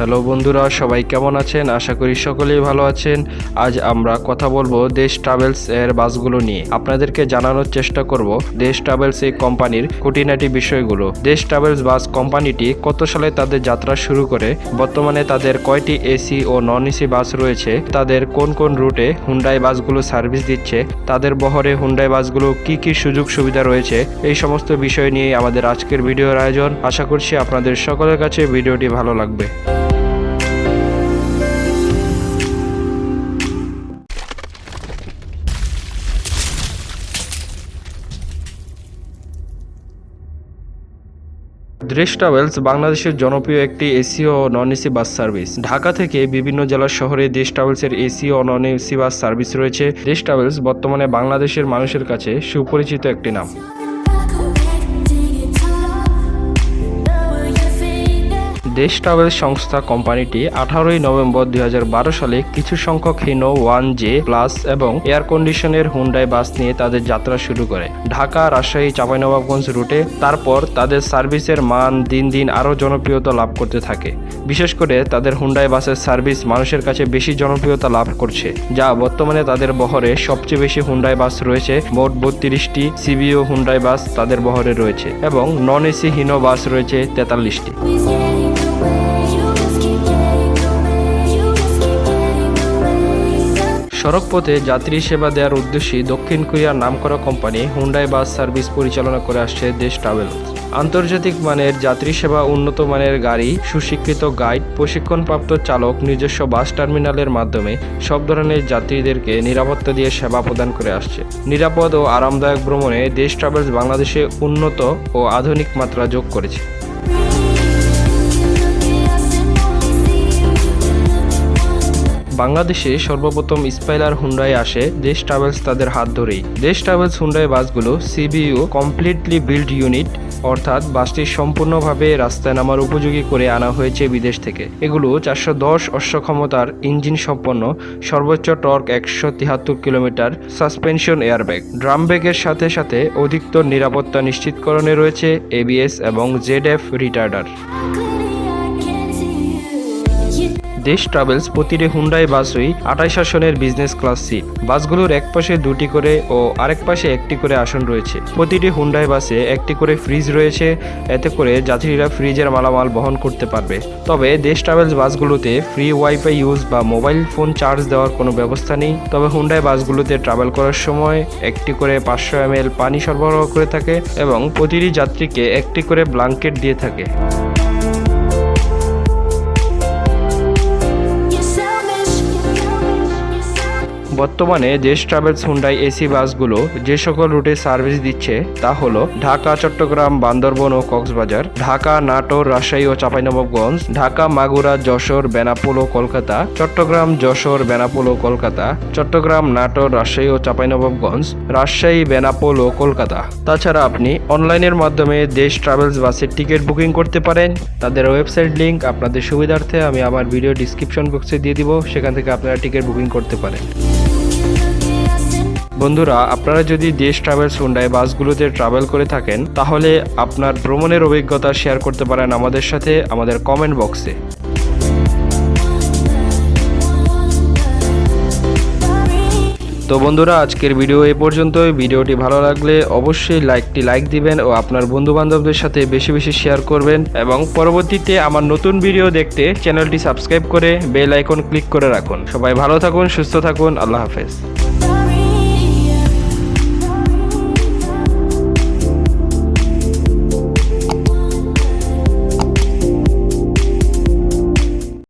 Hello বন্ধুরা, সবাই কেমন আছেন? আশা করি সকলেই ভালো আছেন। আজ আমরা কথা বলব দেশ ট্রাভেলস এর বাসগুলো নিয়ে। আপনাদেরকে জানানোর চেষ্টা করব দেশ ট্রাভেলস এই কোম্পানির খুঁটিনাটি বিষয়গুলো। দেশ ট্রাভেলস বাস কোম্পানিটি কত সালে তাদের যাত্রা শুরু করে? বর্তমানে তাদের কয়টি এসি ও নন এসি বাস রয়েছে? তাদের কোন কোন রুটে হুন্ডাই বাসগুলো সার্ভিস দিচ্ছে? তাদের বহরে হুন্ডাই বাসগুলো কি কি সুযোগ সুবিধা রয়েছে? এই সমস্ত বিষয় নিয়ে আমাদের আজকের ভিডিওর আয়োজন। আশা করছি আপনাদের সকলের কাছে ভিডিওটি ভালো লাগবে। দৃশ ট্রাভেলস বাংলাদেশের জনপ্রিয় একটি এসি ও non AC bus service. Dhaka থেকে বিভিন্ন জেলার শহরে দেশ ট্রাভেলসের এসি ও নন এসি বাস সার্ভিস রয়েছে। দেশ ট্রাভেলস বর্তমানে বাংলাদেশের মানুষের কাছে সুপরিচিত একটি নাম। দেশ ট্রাভেল সংস্থা কোম্পানিটি আঠারোই নভেম্বর দুই হাজার বারো সালে কিছু সংখ্যক হিনো ওয়ান জে প্লাস এবং এয়ার কন্ডিশনের হুন্ডাই বাস নিয়ে তাদের যাত্রা শুরু করে। ঢাকা, রাজশাহী, চাঁপাইনবাবগঞ্জ রুটে তারপর তাদের সার্ভিসের মান দিন দিন আরও জনপ্রিয়তা লাভ করতে থাকে। বিশেষ করে তাদের হুন্ডাই বাসের সার্ভিস মানুষের কাছে বেশি জনপ্রিয়তা লাভ করছে, যা বর্তমানে তাদের বহরে সবচেয়ে বেশি হুন্ডাই বাস রয়েছে। মোট বত্রিশটি সিবিও হুন্ডাই বাস তাদের বহরে রয়েছে এবং নন এসি হিনো বাস রয়েছে তেতাল্লিশটি। সড়কপথে যাত্রী সেবা দেওয়ার উদ্দেশ্যে দক্ষিণ কোরিয়ার নামকরা কোম্পানি হুন্ডাই বাস সার্ভিস পরিচালনা করে আসছে দেশ ট্রাভেল। আন্তর্জাতিক মানের যাত্রী সেবা, উন্নত মানের গাড়ি সুশিক্ষিত গাইড, প্রশিক্ষণপ্রাপ্ত চালক, নিজস্ব বাস টার্মিনালের মাধ্যমে সব ধরনের যাত্রীদেরকে নিরাপত্তা দিয়ে সেবা প্রদান করে আসছে। নিরাপদ ও আরামদায়ক ভ্রমণে দেশ ট্রাভেলস বাংলাদেশে উন্নত ও আধুনিক মাত্রা যোগ করেছে। বাংলাদেশে সর্বপ্রথম স্পাইলার হুন্ডাই আসে দেশ ট্রাভেলস তাদের হাত ধরেই। দেশ ট্রাভেলস হুন্ডাই বাসগুলো সিবিইউ কমপ্লিটলি বিল্ড ইউনিট, অর্থাৎ বাসটি সম্পূর্ণভাবে রাস্তায় নামার উপযোগী করে আনা হয়েছে বিদেশ থেকে। এগুলো চারশো দশ অশ্ব ক্ষমতার ইঞ্জিন সম্পন্ন, সর্বোচ্চ টর্ক একশো তিয়াত্তর কিলোমিটার সাসপেনশন এয়ারব্যাগ। ড্রাম ব্যাগের সাথে সাথে অধিকতর নিরাপত্তা নিশ্চিতকরণে রয়েছে এবিএস এবং Z F retarder. Desh travels প্রতিটি হুন্ডাই বাসই আঠাইশ আসনের বিজনেস ক্লাস সিট বাসগুলোর এক পাশে দুটি করে ও আরেক পাশে একটি করে আসন রয়েছে। প্রতিটি হুন্ডাই বাসে একটি করে ফ্রিজ রয়েছে। এতে করে যাত্রীরা ফ্রিজের মালামাল বহন করতে পারবে। তবে দেশ ট্রাভেলস বাসগুলোতে ফ্রি ওয়াইফাই ইউজ বা মোবাইল ফোন চার্জ দেওয়ার কোনো ব্যবস্থা নেই। তবে হুন্ডাই বাসগুলোতে ট্রাভেল করার সময় একটি করে পাঁচশো এম পানি সরবরাহ করে থাকে এবং প্রতিটি যাত্রীকে একটি করে ব্লাঙ্কেট দিয়ে থাকে। বর্তমানে দেশ ট্রাভেলস হুন্ডাই এসি বাসগুলো যে সকল রুটে সার্ভিস দিচ্ছে, তা হল ঢাকা, চট্টগ্রাম, বান্দরবন ও কক্সবাজার, ঢাকা, নাটোর, রাজশাহী ও চাঁপাইনবাবগঞ্জ, ঢাকা, মাগুরা, যশোর, বেনাপোল ও কলকাতা, চট্টগ্রাম, যশোর, বেনাপোল ও কলকাতা, চট্টগ্রাম, নাটোর, রাজশাহী ও চাঁপাইনবাবগঞ্জ, রাজশাহী, বেনাপোল ও কলকাতা। তাছাড়া আপনি অনলাইনের মাধ্যমে দেশ ট্রাভেলস বাসের টিকিট বুকিং করতে পারেন। তাদের ওয়েবসাইট লিংক আপনাদের সুবিধার্থে আমি আমার ভিডিও ডিসক্রিপশন বক্সে দিয়ে দিব। সেখান থেকে আপনারা টিকিট বুকিং করতে পারেন। বন্ধুরা, আপনারা যদি দেশ ট্রাভেলস হুন্ডাই বাসগুলোতে ট্রাভেল করে থাকেন, তাহলে আপনার ভ্রমণের অভিজ্ঞতা শেয়ার করতে পারেন আমাদের সাথে, আমাদের কমেন্ট বক্সে তো বন্ধুরা, আজকের ভিডিও এই পর্যন্তই। ভিডিওটি ভালো লাগলে অবশ্যই লাইকটি লাইক দিবেন ও আপনার বন্ধু বান্ধবদের সাথে বেশি বেশি শেয়ার করবেন এবং পরবর্তীতে আমার নতুন ভিডিও দেখতে চ্যানেলটি সাবস্ক্রাইব করে বেল আইকন ক্লিক করে রাখুন। সবাই ভালো থাকুন, সুস্থ থাকুন, আল্লাহ হাফেজ।